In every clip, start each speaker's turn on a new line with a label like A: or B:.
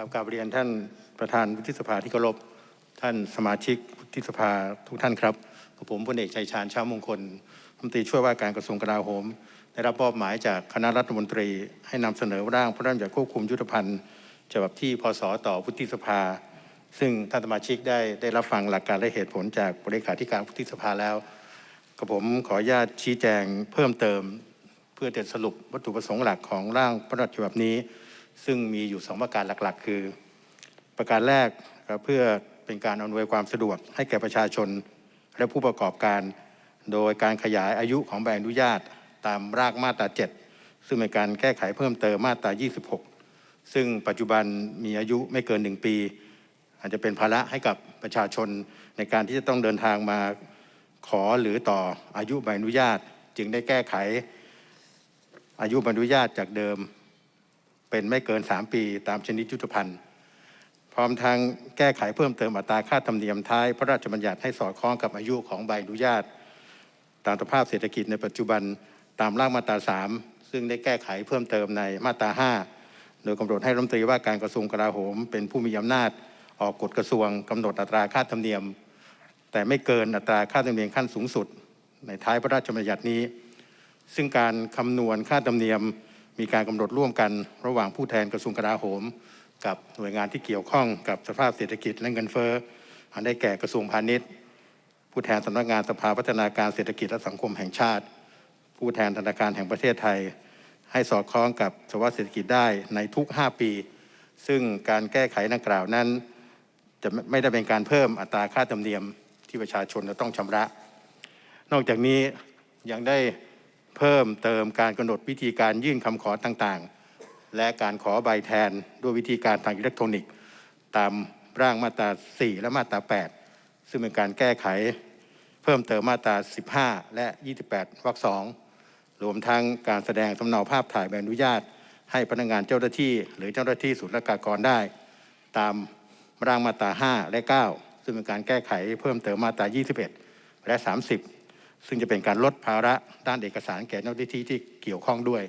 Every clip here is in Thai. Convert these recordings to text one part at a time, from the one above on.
A: ครับกราบเรียนท่านประธานวุฒิสภาที่เคารพท่านสมาชิกวุฒิสภาทุกท่านครับกับผมพลเอกชัยชาญช้ามงคลรัฐมนตรีช่วยว่าการกระทรวงกลาโหม ได้รับมอบหมายจากคณะรัฐมนตรี ให้นำเสนอร่างพระราชบัญญัติควบคุมยุทธภัณฑ์ฉบับที่พศต่อวุฒิสภา ซึ่งท่านสมาชิกได้ได้รับฟังหลักการและเหตุผลจากบริขาธิการวุฒิสภาแล้วกับผมขออนุญาตชี้แจงเพิ่มเติม เพื่อจะสรุปวัตถุประสงค์หลักของร่างพระราชบัญญัติฉบับนี้ ซึ่งมีอยู่สองประการหลักๆ คือ ประการแรกเพื่อเป็นการอำนวยความสะดวกให้แก่ประชาชนและผู้ประกอบการ โดยการขยายอายุของใบอนุญาตตามรากมาตรา 7 ซึ่งเป็นการแก้ไขเพิ่มเติมมาตรา 26 ซึ่งปัจจุบันมีอายุไม่เกิน 1 ปี อาจจะเป็นภาระให้กับประชาชนในการที่จะต้องเดินทางมาขอหรือต่ออายุใบอนุญาต จึงได้แก้ไขอายุใบอนุญาตจากเดิม เป็นไม่เกิน 3 ปีตามชนิดยุทธภัณฑ์ พร้อมทางแก้ไขเพิ่มเติมอัตราค่าธรรมเนียมท้าย พระราชบัญญัติให้สอดคล้องกับอายุของใบอนุญาต ตามสภาพเศรษฐกิจในปัจจุบันตามร่างมาตรา 3 ซึ่งได้แก้ไขเพิ่มเติมในมาตรา 5 โดยกำหนดให้รัฐมนตรีว่าการกระทรวงกลาโหม เป็นผู้มีอำนาจออกกฎกระทรวงกำหนดอัตราค่าธรรมเนียม แต่ไม่เกินอัตราค่าธรรมเนียมขั้นสูงสุด ในท้ายพระราชบัญญัตินี้ ซึ่งการคำนวณค่าธรรมเนียม มีการกำหนดร่วมกันระหว่างผู้แทนกระทรวงกลาโหม กับหน่วยงานที่เกี่ยวข้องกับสภาพเศรษฐกิจและเงินเฟ้ออันได้แก่กระทรวงพาณิชย์ ผู้แทนสำนักงานสภาพัฒนาการเศรษฐกิจและสังคมแห่งชาติ ผู้แทนธนาคารแห่งประเทศไทย ให้สอดคล้องกับสภาวะเศรษฐกิจได้ในทุก 5 ปี ซึ่งการแก้ไขดังกล่าวนั้น จะไม่ไม่ได้เป็นการเพิ่มอัตราค่าธรรมเนียมที่ประชาชนจะต้องชำระ นอกจากนี้ยังได้ เพิ่มเติมการกำหนดวิธีการยื่นคำขอต่างๆ และการขอใบแทนด้วยวิธีการทางอิเล็กทรอนิกส์ ตามร่างมาตรา 4 และมาตรา 8 ซึ่งเป็นการแก้ไขเพิ่มเติมมาตรา 15 และ 28 วรรค2รวมทั้งการแสดงสำเนาภาพถ่ายใบอนุญาต ให้พนักงานเจ้าหน้าที่ หรือเจ้าหน้าที่ศุลกากรได้ ตามร่างมาตรา 5 และ 9 ซึ่งเป็นการแก้ไขเพิ่มเติมมาตรา 21 และ 30 ซึ่งจะเป็นการลดภาระด้านเอกสารแก่เจ้าหน้าที่ที่เกี่ยวข้องด้วย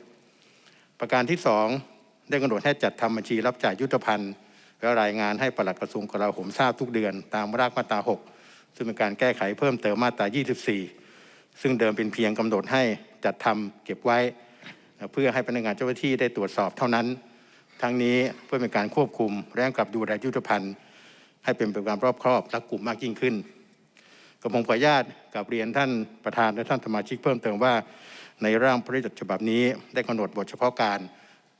A: ประการที่ 2 ได้กำหนดให้จัดทำบัญชีรับจ่ายยุทธภัณฑ์และรายงานให้ปลัดกระทรวงกลาโหมทราบทุกเดือนตามรากมาตรา 6 ซึ่งเป็นการแก้ไขเพิ่มเติมมาตรา 24 ซึ่งเดิมเป็นเพียงกำหนดให้จัดทำเก็บไว้ เพื่อให้พนักงานเจ้าหน้าที่ได้ตรวจสอบเท่านั้น ทั้งนี้เพื่อเป็นการควบคุมและกำกับดูแลยุทธภัณฑ์ให้เป็นไปตามรอบครอบและกลุ่มมากยิ่งขึ้น กับผมขออนุญาตกับเรียนท่านประธานและท่านสมาชิกเพิ่มเติมว่า ในร่างพระราชบัญญัติฉบับนี้ได้กำหนดบทเฉพาะการ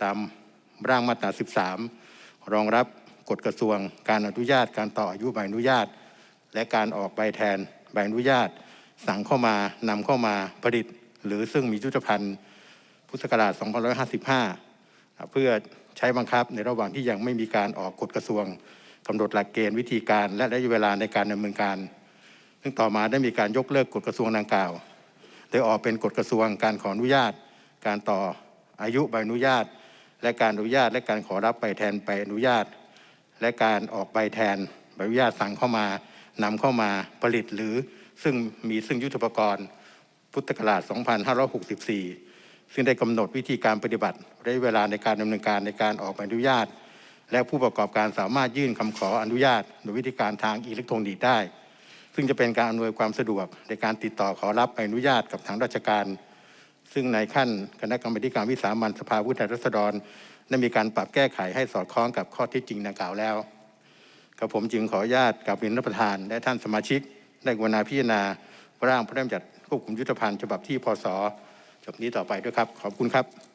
A: ตามร่างมาตรา 13 รองรับกฎกระทรวง การอนุญาต การต่ออายุใบอนุญาต และการออกใบแทนใบอนุญาต สั่งเข้ามานำเข้ามาผลิต หรือซึ่งมียุทธภัณฑ์พุทธศักราช2555 เพื่อใช้บังคับในระหว่างที่ยังไม่มีการออกกฎกระทรวงกำหนดหลักเกณฑ์วิธีการ และระยะเวลาในการดำเนินการ ซึ่งต่อมาได้มีการยกเลิกกฎกระทรวงดังกล่าว โดยออกเป็นกฎกระทรวงการขออนุญาต การต่ออายุใบอนุญาต และการอนุญาตและการขอรับใบแทนใบอนุญาต และการออกใบแทนใบอนุญาตสั่งเข้ามานำเข้ามาผลิตหรือซึ่งมีซึ่งยุทธปกรณ์ พุทธศักราช 2564 ซึ่งได้กำหนดวิธีการปฏิบัติระยะเวลาในการดำเนินการในการออกใบอนุญาต และผู้ประกอบการสามารถยื่นคำขออนุญาตโดยวิธีการทางอิเล็กทรอนิกส์ได้ ซึ่งจะเป็นการอำนวยความสะดวกในการติดต่อขอรับใบอนุญาตกับทางราชการ ซึ่งในขั้นคณะกรรมการวิสามันสภาผู้แทนราษฎรได้มีการปรับแก้ไขให้สอดคล้องกับข้อเที่จริงดังกล่าวแล้วกับผมจึงขออนุญาตกับเรียนท่านประธาน และท่านสมาชิกได้กรุณาพิจารณาร่างพระราชบัญญัติควบคุมยุทธภัณฑ์ฉบับที่พศฉบับนี้ต่อไปด้วยครับ ขอบคุณครับ